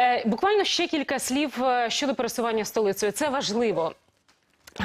Е, Буквально ще кілька слів е, щодо пересування столицею. Це важливо.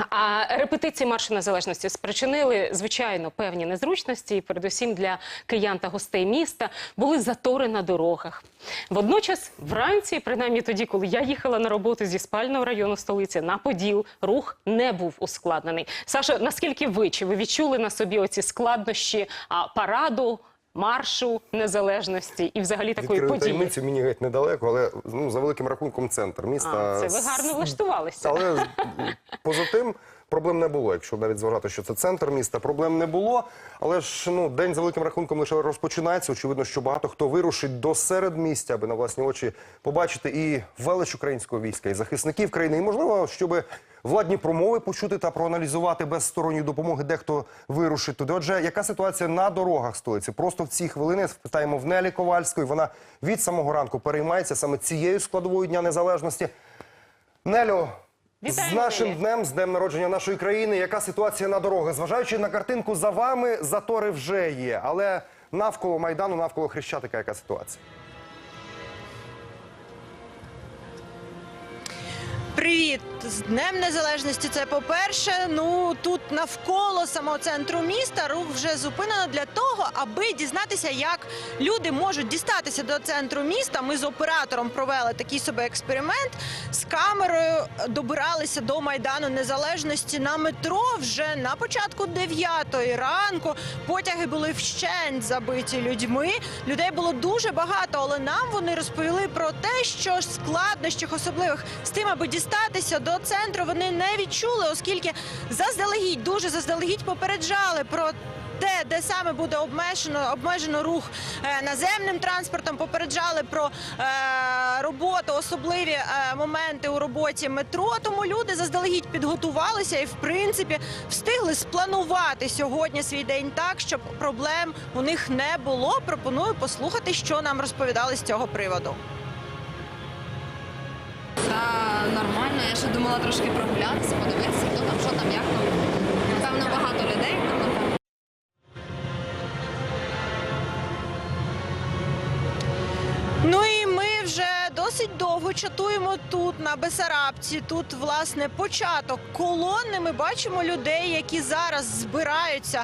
А репетиції маршу незалежності спричинили звичайно певні незручності, передусім для киян та гостей міста були затори на дорогах. Водночас, вранці, принаймні тоді, коли я їхала на роботу зі спального району столиці на Поділ, рух не був ускладнений. Саша, наскільки ви чи ви відчули на собі оці складнощі а, параду? Маршу незалежності і взагалі такої Відкрию події. таємницю, мені геть недалеко, але ну, за великим рахунком центр міста. А, це ви гарно влаштувалися. Але поза тим проблем не було. Якщо навіть зважати, що це центр міста, проблем не було. Але ж ну день за великим рахунком лише розпочинається. Очевидно, що багато хто вирушить до середмістя, аби на власні очі побачити і велич українського війська, і захисників країни, і можливо, щоб владні промови почути та проаналізувати без сторонньої допомоги, дехто вирушить туди. Отже, яка ситуація на дорогах столиці? Просто в ці хвилини спитаємо в Нелі Ковальської. Вона від самого ранку переймається саме цією складовою дня незалежності. Нелю, Вітаю, з нашим Нелі. днем, з днем народження нашої країни. Яка ситуація на дорогах? Зважаючи на картинку за вами, затори вже є. Але навколо майдану, навколо хрещатика, яка ситуація? Привіт з Днем Незалежності. Це по-перше. Ну тут навколо самого центру міста рух вже зупинено для того, аби дізнатися, як люди можуть дістатися до центру міста. Ми з оператором провели такий собі експеримент. З камерою добиралися до майдану незалежності на метро вже на початку 9 ранку. Потяги були вщент забиті людьми. Людей було дуже багато, але нам вони розповіли про те, що ж складнощів особливих з тим, аби дістатися до центру, вони не відчули, оскільки заздалегідь дуже заздалегідь попереджали про. Те, де саме буде обмежено обмежено рух е, наземним транспортом, попереджали про е, роботу, особливі е, моменти у роботі метро. Тому люди заздалегідь підготувалися і, в принципі, встигли спланувати сьогодні свій день так, щоб проблем у них не було. Пропоную послухати, що нам розповідали з цього приводу. Та нормально, я ще думала трошки прогулятися, подивитися, хто там, що там, як там. Чатуємо тут на Бесарабці. Тут власне початок колонни. Ми бачимо людей, які зараз збираються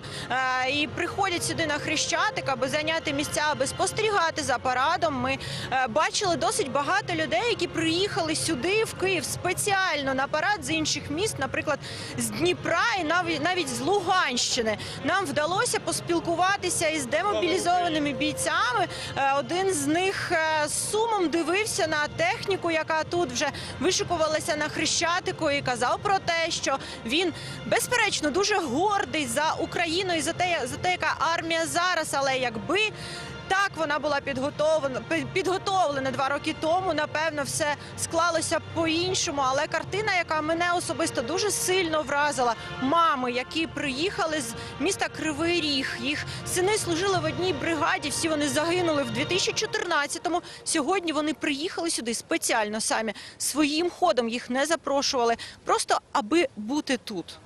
е, і приходять сюди на хрещатик, аби зайняти місця, аби спостерігати за парадом. Ми е, бачили досить багато людей, які приїхали сюди в Київ спеціально на парад з інших міст, наприклад, з Дніпра і навіть навіть з Луганщини. Нам вдалося поспілкуватися із демобілізованими бійцями. Е, Один з них з сумом дивився на техніку, яка тут вже вишикувалася на хрещатику, і казав про те, що він безперечно дуже гордий за Україну і за те, за те, яка армія зараз, але якби. Так, вона була підготовлена підготовлена два роки тому. Напевно, все склалося по-іншому. Але картина, яка мене особисто дуже сильно вразила, мами, які приїхали з міста Кривий Ріг. Їх сини служили в одній бригаді. Всі вони загинули в 2014-му. Сьогодні вони приїхали сюди спеціально самі своїм ходом. Їх не запрошували, просто аби бути тут.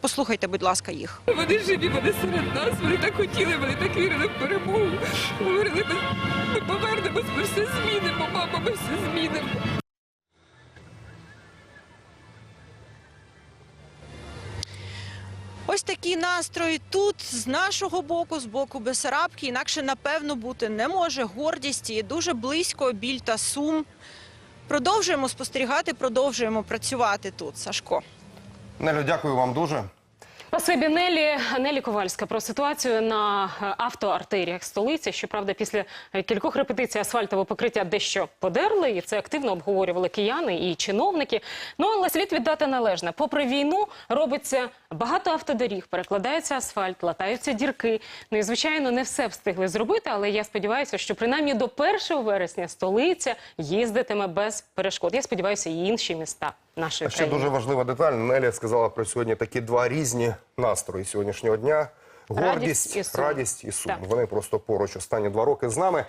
Послухайте, будь ласка, їх. Вони живі, вони серед нас, вони так хотіли, вони так вірили в перемогу. Говорили, ми, ми повернемось, ми все змінимо, мама, ми все змінимо. Ось такий настрой тут з нашого боку, з боку Бесарабки, інакше напевно бути не може. Гордість і дуже близько біль та сум. Продовжуємо спостерігати, продовжуємо працювати тут. Сашко. Нелю, дякую вам дуже. Спасибі Нелі. Нелі Ковальська про ситуацію на е, автоартеріях столиці. Щоправда, після кількох репетицій асфальтове покриття дещо подерли, і це активно обговорювали кияни і чиновники. Ну але слід віддати належне. Попри війну робиться багато автодоріг, перекладається асфальт, латаються дірки. Ну і звичайно, не все встигли зробити, але я сподіваюся, що принаймні до 1 вересня столиця їздитиме без перешкод. Я сподіваюся, і інші міста нашої А ще дуже важлива деталь. Нелі сказала про сьогодні такі два різні настрої сьогоднішнього дня. Гордість, Радість і сум. радість і сум. Вони просто поруч останні два роки з нами.